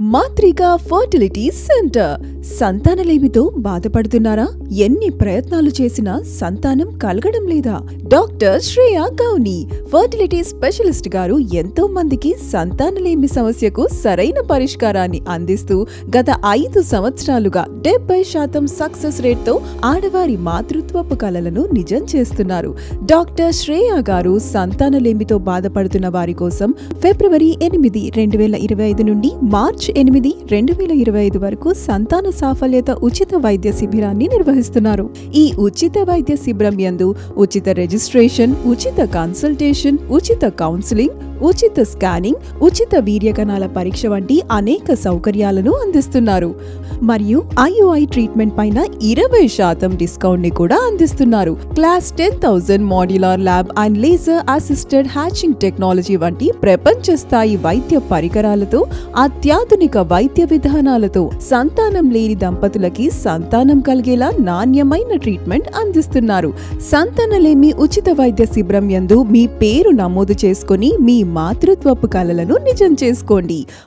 మాత్రిక fertility centre సంతానలేమితో బాధపడుతున్నారా? ఎన్ని ప్రయత్నాలు చేసినా సంతానం కలగడం లేదా? Doctor Shreya Gouni fertility specialist garu ఎంతో మందికి సంతానలేమి సమస్యకు సరైన పరిష్కారాన్ని అందిస్తూ గత ఐదు సంవత్సరాలుగా డెబ్బై శాతం సక్సెస్ రేట్తో ఆడవారి మాతృత్వపు కలలను నిజం చేస్తున్నారు. డాక్టర్ శ్రేయ గారు సంతానలేమితో బాధపడుతున్న వారి కోసం ఫిబ్రవరి ఎనిమిది రెండు వేల ఇరవై ఐదు నుండి ఎనిమిది రెండు వేల ఇరవై ఐదు వరకు సంతాన సాఫల్యత ఉచిత వైద్య శిబిరాన్ని నిర్వహిస్తున్నారు. ఈ ఉచిత వైద్య శిబిరం యందు ఉచిత రిజిస్ట్రేషన్ ఉచిత కన్సల్టేషన్ ఉచిత కౌన్సిలింగ్ ఉచిత స్కానింగ్ ఉచిత వీర్యకణాల పరీక్ష వంటి అనేక సౌకర్యాలను అందిస్తున్నారు. మరియు ఐయుఐ ట్రీట్మెంట్ పైన ఇరవై శాతం డిస్కౌంట్ని కూడా అందిస్తున్నారు. Class ten thousand modular lab and laser assisted hatching technology వంటి ప్రపంచ స్థాయి వైద్య పరికరాలతో అత్యాధునిక వైద్య విధానాలతో సంతానం లేని దంపతులకి సంతానం కలిగేలా నాణ్యమైన ట్రీట్మెంట్ అందిస్తున్నారు. సంతానలేమి ఉచిత వైద్య శిబిరం యందు మీ పేరు నమోదు చేసుకొని మీ మాతృత్వపు కలలను నిజం చేసుకోండి.